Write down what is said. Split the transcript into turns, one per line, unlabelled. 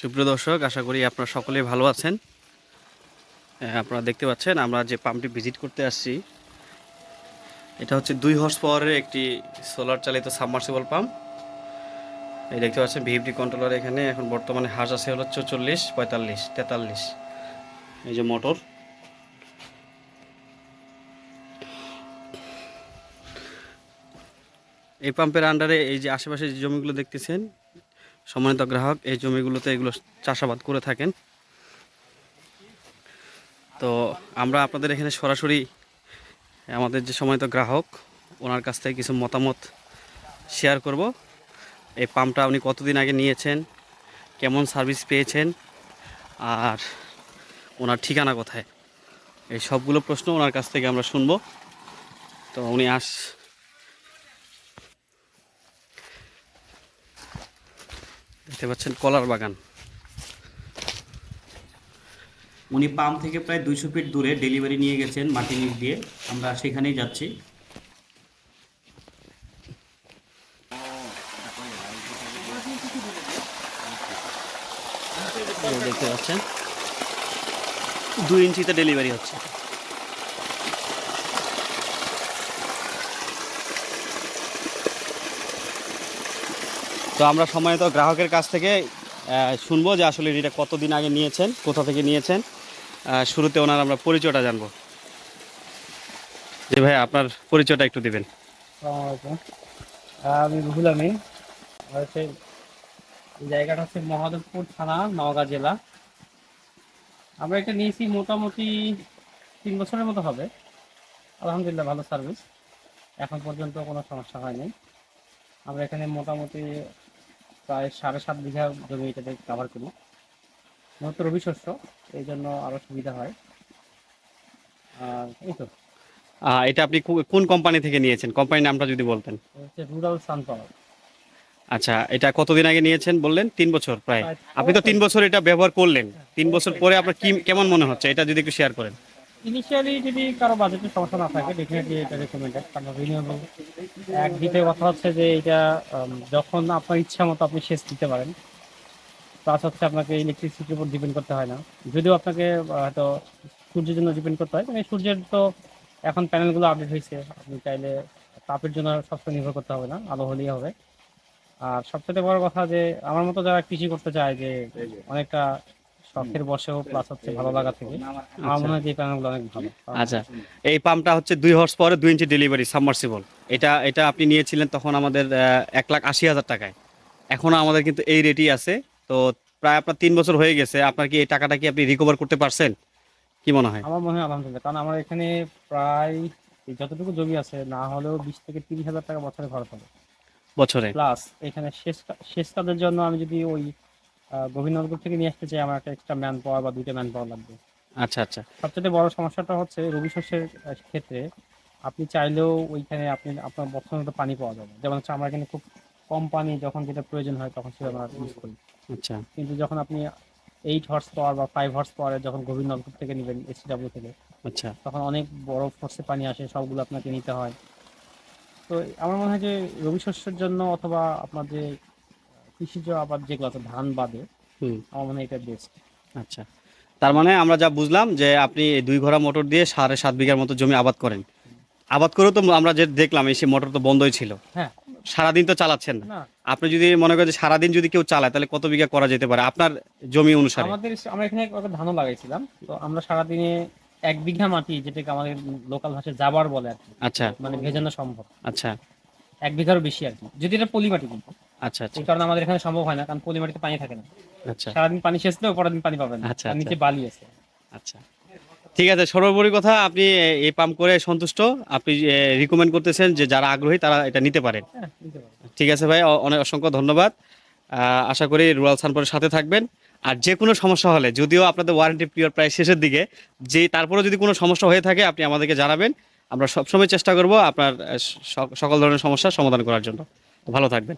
সুপ্রিয় দর্শক, আশা করি আপনারা সকলেই ভালো আছেন। আপনারা দেখতে পাচ্ছেন, আমরা যে পাম্পটি ভিজিট করতে আসছি, এটা হচ্ছে দুই হর্স পাওয়ারের একটি সোলার চালিত সাবমার্সিবল পাম্প। এই দেখতে পাচ্ছেন ভিএফডি কন্ট্রোলার এখানে, এখন বর্তমানে হাঁস আছে হলো চৌচল্লিশ, পঁয়তাল্লিশ, তেতাল্লিশ। এই যে মোটর। এই পাম্পের আন্ডারে এই যে আশেপাশে যে জমিগুলো দেখতেছেন, সম্মানিত গ্রাহক, এই জমিগুলোতে এগুলো চাষাবাদ করে থাকেন। তো আমরা আপনাদের এখানে সরাসরি আমাদের যে সম্মানিত গ্রাহক, ওনার কাছ থেকে কিছু মতামত শেয়ার করব। এই পাম্পটা উনি কতদিন আগে নিয়েছেন, কেমন সার্ভিস পেয়েছেন, আর ওনার ঠিকানা কোথায়? এই সবগুলো প্রশ্ন ওনার কাছ থেকে আমরা শুনব। তো উনি আস দেখতে পাচ্ছেন কলার বাগান। উনি পাম্প থেকে প্রায় দুইশো ফিট দূরে ডেলিভারি নিয়ে গেছেন মাটি নিচ দিয়ে। আমরা সেখানেই যাচ্ছি। দেখতে পাচ্ছেন। দুই ইঞ্চিতে ডেলিভারি হচ্ছে। তো আমরা সময়ত গ্রাহকের কাছ থেকে শুনব যে আসলে এটা কতদিন আগে নিয়েছেন, কোথা থেকে নিয়েছেন। শুরুতে ওনার আমরা পরিচয়টা জানব। জি ভাই, আপনার পরিচয়টা একটু দিবেন।
আমি রুহুল আমিন। হচ্ছে জায়গাটা হচ্ছে মহাদেবপুর থানা, নওগাঁ জেলা। আমরা এটা নিয়েছি মোটামুটি তিন বছরের মতো হবে। আলহামদুলিল্লাহ ভালো সার্ভিস। এখন পর্যন্ত কোনো সমস্যা হয়নি। আমরা এখানে মোটামুটি প্রায় সাড়ে সাত বিঘা জমি এটাতে কাভার করি। মূলত রবি শস্য এই জন্য আরও সুবিধা হয়। আর এই তো।
এটা আপনি কোন কোম্পানি থেকে নিয়েছেন? কোম্পানির নামটা যদি বলতেন।
রুরাল সানপাওয়ার
আচ্ছা এটা কতদিন আগে নিয়েছেন বললেন? তিন বছর প্রায়।
প্রায়-
আপনি তো তিন বছর এটা ব্যবহার করলেন। তিন বছর পরে আপনার কি কেমন মনে হচ্ছে? এটা যদি একটু শেয়ার করেন।
ইনিশিয়ালি যদি কারও বাজেটের সমস্যা না থাকে ডেফিনেটলি এটা রেকমেন্ডেড কারণ রিনিউয়েবল এক দ্বিতীয় কথা হচ্ছে যে এটা যখন আপনার ইচ্ছা মতো আপনি সেচ দিতে পারেন প্লাস হচ্ছে আপনাকে ইলেকট্রিসিটির উপর ডিপেন্ড করতে হয় না। যদিও আপনাকে হয়তো সূর্যের জন্য ডিপেন্ড করতে হয় মানে সূর্যের তো এখন প্যানেলগুলো আপডেট হয়েছে। আপনি চাইলে তাপের জন্য সবসময় নির্ভর করতে হবে না আলো হলেই হবে। আর সবচেয়ে বড় কথা যে আমার মতো যারা কৃষি করতে চায় যে। অনেকটা শখের বসেও প্লাস হচ্ছে ভালো লাগা থেকে। আমার মনে হয় যে প্যানেলগুলো অনেক ভালো।
আচ্ছা। এই পাম্পটা হচ্ছে দুই হর্স পাওয়ারে দুই ইঞ্চি ডেলিভারি সাবমার্সিবল এটা এটা আপনি নিয়েছিলেন তখন আমাদের এক লাখ আশি হাজার টাকায়। এখনও আমাদের কিন্তু এই রেটই আছে। তো প্রায় আপনার তিন বছর হয়ে গেছে। আপনার কি এই টাকাটা কি আপনি রিকভার করতে পারছেন? কি মনে হয়?
আমার মনে হয় আলহামদুলিল্লাহ। কারণ আমার এখানে প্রায় যতটুকু জমি আছে না হলেও বিশ থেকে তিরিশ হাজার টাকা বছরে খরচ হবে।
বছরে?
প্লাস এখানে শেষ শেষ কাজের জন্য আমি যদি ওই আহ, গোবিন্দপুর থেকে নিয়ে আসতে চাই আমার একটা এক্সট্রা ম্যান পাওয়ার বা দুইটা ম্যান পাওয়ার লাগবে।
আচ্ছা আচ্ছা।
সবচেয়ে বড় সমস্যাটা হচ্ছে রবি শস্যের ক্ষেত্রে আপনি চাইলেও ওইখানে আপনি আপনার মতো পানি পাওয়া যাবে। যেমন হচ্ছে আমরা এখানে খুব কম পানি যখন যেটা প্রয়োজন হয় তখন সেটা আমরা ইউজ করি।
আচ্ছা।
কিন্তু যখন আপনি এইট হর্স পাওয়ার বা ফাইভ হর্স পাওয়ারের যখন গভীর নলকূপ থেকে নেবেন এসি এসিডাব্লিউ থেকে
আচ্ছা।
তখন অনেক বড় ফোর্সে পানি আসে সবগুলো আপনাকে নিতে হয়। তো আমার মনে হয় যে রবি শস্যের জন্য অথবা আপনার যে কৃষিজ আবাদ যেগুলো আছে ধান বাদে আমার মনে হয় এটা বেস্ট
আচ্ছা। তার মানে আমরা যা বুঝলাম যে আপনি দুই ঘোড়া মোটর দিয়ে সাড়ে সাত বিঘার মতো জমি আবাদ করেন। আবাদ করেও তো আমরা যে দেখলাম এই মোটর তো বন্ধই ছিল।
হ্যাঁ।
সারাদিন তো চালাচ্ছেন না।
না।
আপনি যদি মনে করেন যে সারাদিন যদি কেউ চালায় তাহলে কত বিঘা করা যেতে পারে? আপনার জমি অনুসারে।
আমাদের আমরা এখানে একটা ধানও লাগাইছিলাম। তো আমরা সারাদিনে এক বিঘা মাটি যেটাকে আমাদের লোকাল ভাষায় জাবার বলে আর কি
আচ্ছা।
মানে ভেজানো সম্ভব।
আচ্ছা।
এক বিঘারও বেশি আর কি। যদি এটা পলি মাটি কিন্তু।
আচ্ছা আচ্ছা।
এই কারণে আমাদের এখানে সম্ভব হয় না কারণ পলি মাটিতে পানি থাকে না।
আচ্ছা।
সারাদিন পানি শেষ পরের দিন পানি পাবেন
আচ্ছা, আচ্ছা।
নিচে বালি আছে।
আচ্ছা। ঠিক আছে সর্বোপরি কথা আপনি এই পাম্প করে সন্তুষ্ট। আপনি রিকমেন্ড করতেছেন যে যারা আগ্রহী তারা এটা নিতে পারেন।
হ্যাঁ
ঠিক আছে ভাই অনেক অসংখ্য ধন্যবাদ। আশা করি রুরাল সানপুরের সাথে থাকবেন। আর যে কোনো সমস্যা হলে যদিও আপনাদের ওয়ারেন্টি পিরিয়ড প্রায় শেষের দিকে যে তারপরেও যদি কোনো সমস্যা হয়ে থাকে আপনি আমাদেরকে জানাবেন। আমরা সবসময় চেষ্টা করব আপনার সকল ধরনের সমস্যার সমাধান করার জন্য। ভালো থাকবেন।